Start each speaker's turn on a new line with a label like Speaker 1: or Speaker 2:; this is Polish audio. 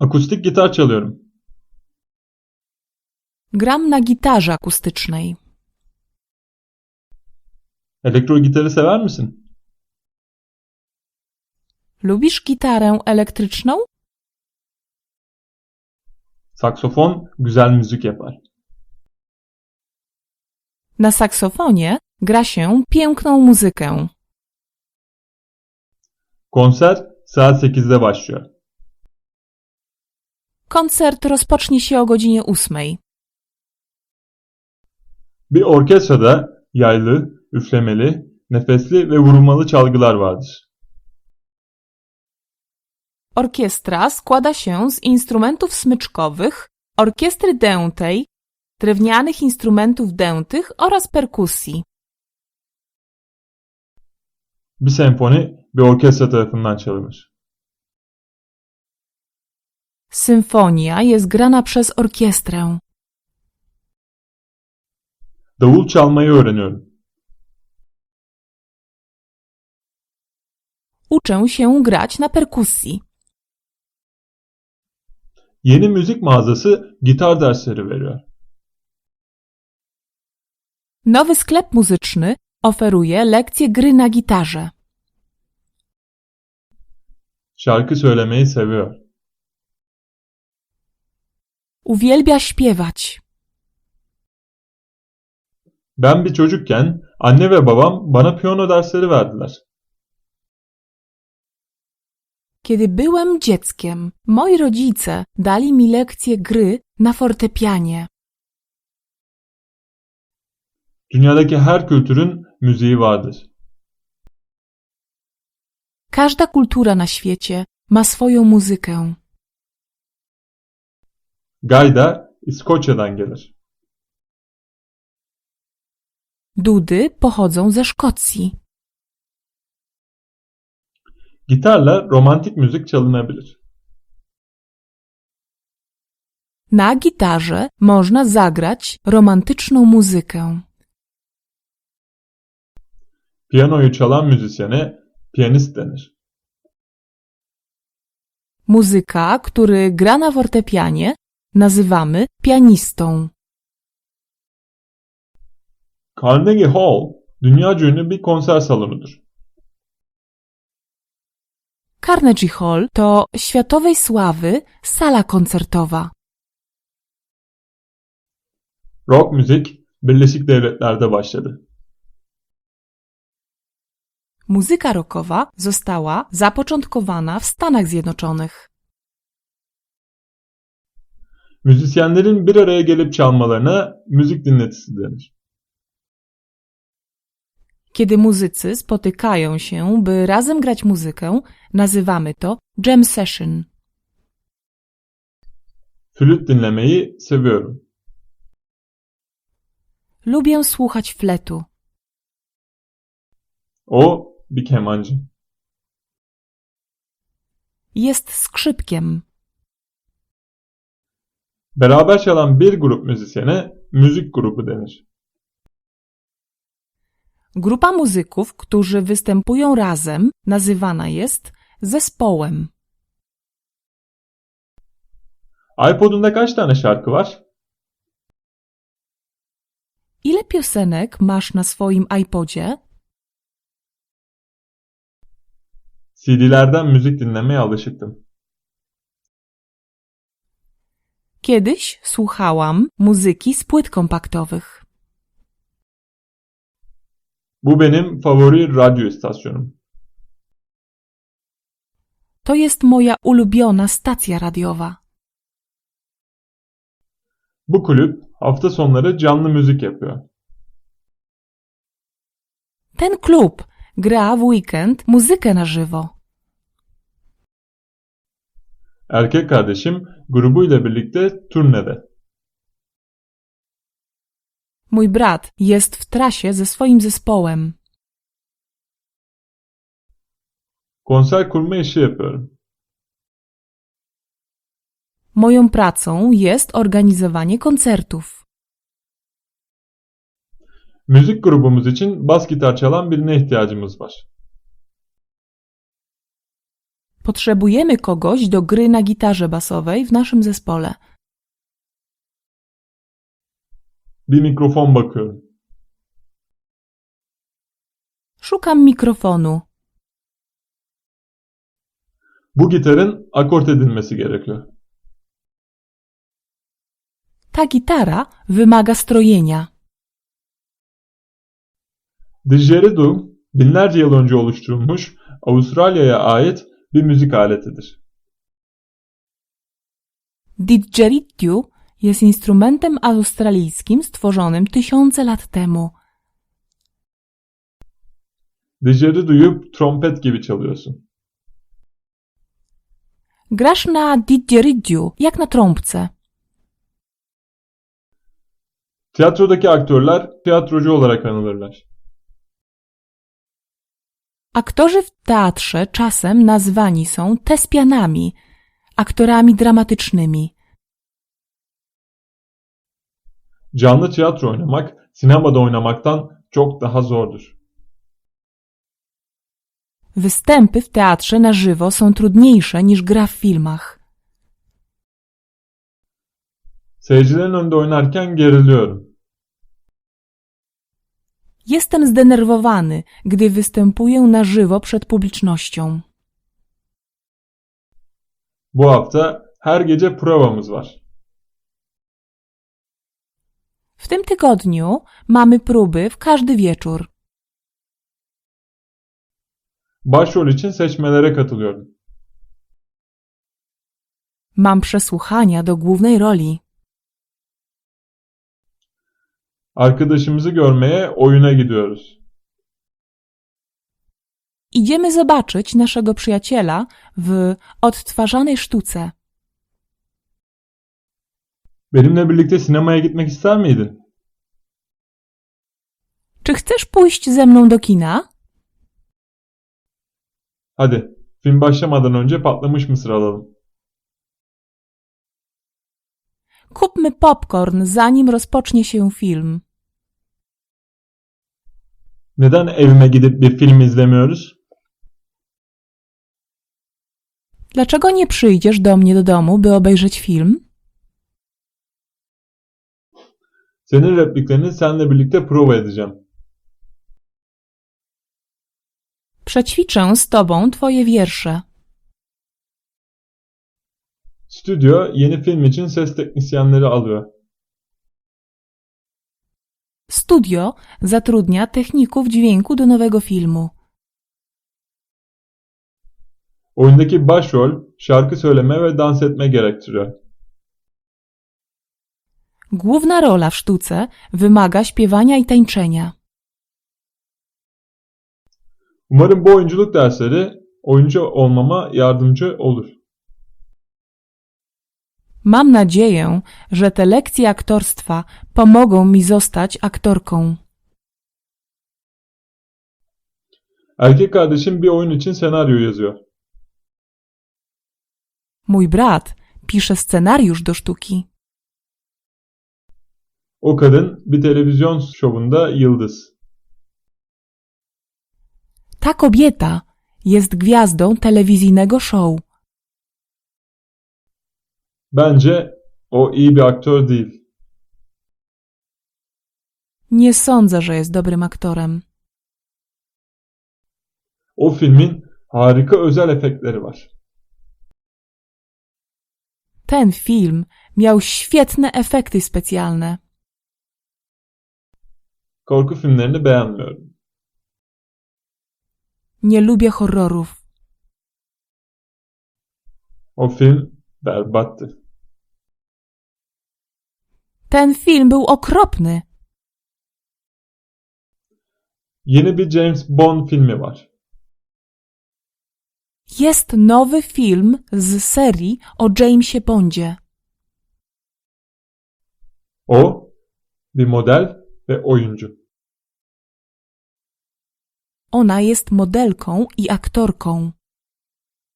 Speaker 1: Akustik gitar çalıyorum.
Speaker 2: Gram na gitarze akustycznej.
Speaker 1: Elektro gitarı sever misin?
Speaker 2: Lubisz gitarę elektryczną?
Speaker 1: Saksofon güzel müzik yapar.
Speaker 2: Na saksofonie gra się piękną muzykę.
Speaker 1: Konser saat 8'de başlıyor.
Speaker 2: Koncert rozpocznie się o godzinie ósmej.
Speaker 1: Bir orkestrada yaylı, üflemeli, nefesli ve vurmalı çalgılar vardır.
Speaker 2: Orkiestra składa się z instrumentów smyczkowych, orkiestry dętej, drewnianych instrumentów dętych oraz perkusji.
Speaker 1: Bir senfoni bir orkestra tarafından çalınır.
Speaker 2: Symfonia jest grana przez orkiestrę.
Speaker 1: Davul çalmayı öğreniyorum.
Speaker 2: Uczę się grać na perkusji.
Speaker 1: Yeni müzik mağazası gitar dersleri veriyor.
Speaker 2: Nowy sklep muzyczny oferuje lekcje gry na gitarze.
Speaker 1: Şarkı söylemeyi seviyor.
Speaker 2: Uwielbia śpiewać.
Speaker 1: Ben bir çocukken anne ve babam bana piyano dersleri verdiler.
Speaker 2: Kiedy byłem dzieckiem, moi rodzice dali mi lekcje gry na fortepianie.
Speaker 1: Dünyadaki her kültürün müziği vardır.
Speaker 2: Każda kultura na świecie ma swoją muzykę.
Speaker 1: Gayda İskoçya'dan gelir.
Speaker 2: Dudy pochodzą ze Szkocji.
Speaker 1: Gitarla romantik müzik çalınabilir.
Speaker 2: Na gitarze można zagrać romantyczną muzykę.
Speaker 1: Piyanoyu çalan müzisyene piyanist denir.
Speaker 2: Muzyka, który gra na fortepianie, nazywamy pianistą.
Speaker 1: Carnegie Hall dünyaca ünlü bir konser salonudur.
Speaker 2: Carnegie Hall to światowej sławy sala koncertowa.
Speaker 1: Rock müzik Birleşik Devletler'de başladı.
Speaker 2: Muzyka rockowa została zapoczątkowana w Stanach Zjednoczonych.
Speaker 1: Müzisyenlerin bir araya gelip çalmalarına müzik dinletisi denir.
Speaker 2: Kiedy muzycy spotykają się, by razem grać muzykę, nazywamy to jam session.
Speaker 1: Flüt dinlemeyi seviyorum.
Speaker 2: Lubię słuchać fletu.
Speaker 1: O bir kemancı.
Speaker 2: Jest skrzypkiem.
Speaker 1: Beraber çalan bir grup müzisyene müzik grubu denir.
Speaker 2: Grupa muzyków, którzy występują razem, nazywana jest zespołem.
Speaker 1: iPod'unda kaç tane şarkı var?
Speaker 2: Ile piosenek masz na swoim iPodzie?
Speaker 1: CD'lerden müzik dinlemeye alışıktım.
Speaker 2: Kiedyś słuchałam muzyki z płyt kompaktowych.
Speaker 1: Bu benim favori radyo istasyonum.
Speaker 2: To jest moja ulubiona stacja radiowa.
Speaker 1: Bu kulüp hafta sonları canlı müzik yapıyor.
Speaker 2: Ten klub gra w weekend muzykę na żywo.
Speaker 1: Erkek kardeşim grubuyla birlikte turnede.
Speaker 2: Mój brat jest w trasie ze swoim zespołem.
Speaker 1: Konser kurma işi yapıyorum.
Speaker 2: Moją pracą jest organizowanie koncertów.
Speaker 1: Müzik grubumuz için bas gitar çalan birine ihtiyacımız var.
Speaker 2: Potrzebujemy kogoś do gry na gitarze basowej w naszym zespole.
Speaker 1: Bir mikrofon bakıyorum.
Speaker 2: Szukam mikrofonu.
Speaker 1: Bu gitarın akort edilmesi gerekiyor.
Speaker 2: Ta gitara wymaga strojenia.
Speaker 1: Didgeridoo binlerce yıl önce oluşturulmuş Avustralya'ya ait bir müzik aletidir.
Speaker 2: Didgeridoo jest instrumentem australijskim stworzonym tysiące lat temu.
Speaker 1: Didgeridoo'yu trompet gibi çalıyorsun.
Speaker 2: Grasz na didgeridoo, jak na trąbce.
Speaker 1: Tiyatrodaki aktörler tiyatrocu olarak anılırlar.
Speaker 2: Aktorzy w teatrze czasem nazwani są tespianami, aktorami dramatycznymi.
Speaker 1: Canlı tiyatro oynamak sinemada oynamaktan çok daha zordur.
Speaker 2: Występy w teatrze na żywo są trudniejsze niż gra w filmach.
Speaker 1: Seyircilerin önünde oynarken geriliyorum.
Speaker 2: Jestem zdenerwowany, gdy występuję na żywo przed publicznością.
Speaker 1: Bu hafta her gece provamız var.
Speaker 2: W tym tygodniu mamy próby w każdy wieczór.
Speaker 1: Başrol için seçmelere katılıyorum.
Speaker 2: Mam przesłuchania do głównej roli.
Speaker 1: Arkadaşımızı görmeye oyuna gidiyoruz.
Speaker 2: Idziemy zobaczyć naszego przyjaciela w odtwarzanej sztuce.
Speaker 1: Benimle birlikte sinemaya gitmek ister miydin?
Speaker 2: Czy chcesz pójść ze mną do kina?
Speaker 1: Hadi, film başlamadan önce patlamış mısır alalım.
Speaker 2: Kupmy popcorn, zanim rozpocznie się film.
Speaker 1: Neden evime gidip bir film izlemiyoruz?
Speaker 2: Dlaczego nie przyjdziesz do mnie do domu, by obejrzeć film?
Speaker 1: Senin repliklerini seninle birlikte prova edeceğim.
Speaker 2: Przećwiczę z tobą twoje wiersze.
Speaker 1: Stüdyo yeni film için ses teknisyenleri alıyor.
Speaker 2: Studio zatrudnia techników dźwięku do nowego filmu.
Speaker 1: Oyundaki başrol şarkı söyleme ve dans etme gerektiriyor.
Speaker 2: Główna rola w sztuce wymaga śpiewania i tańczenia.
Speaker 1: Umarım bu oyunculuk dersleri oyuncu olmama yardımcı olur.
Speaker 2: Mam nadzieję, że te lekcje aktorstwa pomogą mi zostać aktorką.
Speaker 1: Erkek kardeşim bir oyun için senaryo yazıyor.
Speaker 2: Mój brat pisze scenariusz do sztuki.
Speaker 1: O kadın bir televizyon şovunda yıldız.
Speaker 2: Ta kobieta jest gwiazdą telewizyjnego show.
Speaker 1: Bence o iyi bir aktör değil.
Speaker 2: Nie sądzę, że jest dobrym aktorem.
Speaker 1: O filmin harika özel efektleri var.
Speaker 2: Ten film miał świetne efekty specjalne.
Speaker 1: Korku filmlerini beğenmiyorum.
Speaker 2: Nie lubię horrorów.
Speaker 1: O film berbattı.
Speaker 2: Ten film był okropny.
Speaker 1: Yeni bir James Bond filmi var.
Speaker 2: Jest nowy film z serii o Jamesie Bondzie.
Speaker 1: O bir model ve oyuncu.
Speaker 2: Ona jest modelką i aktorką.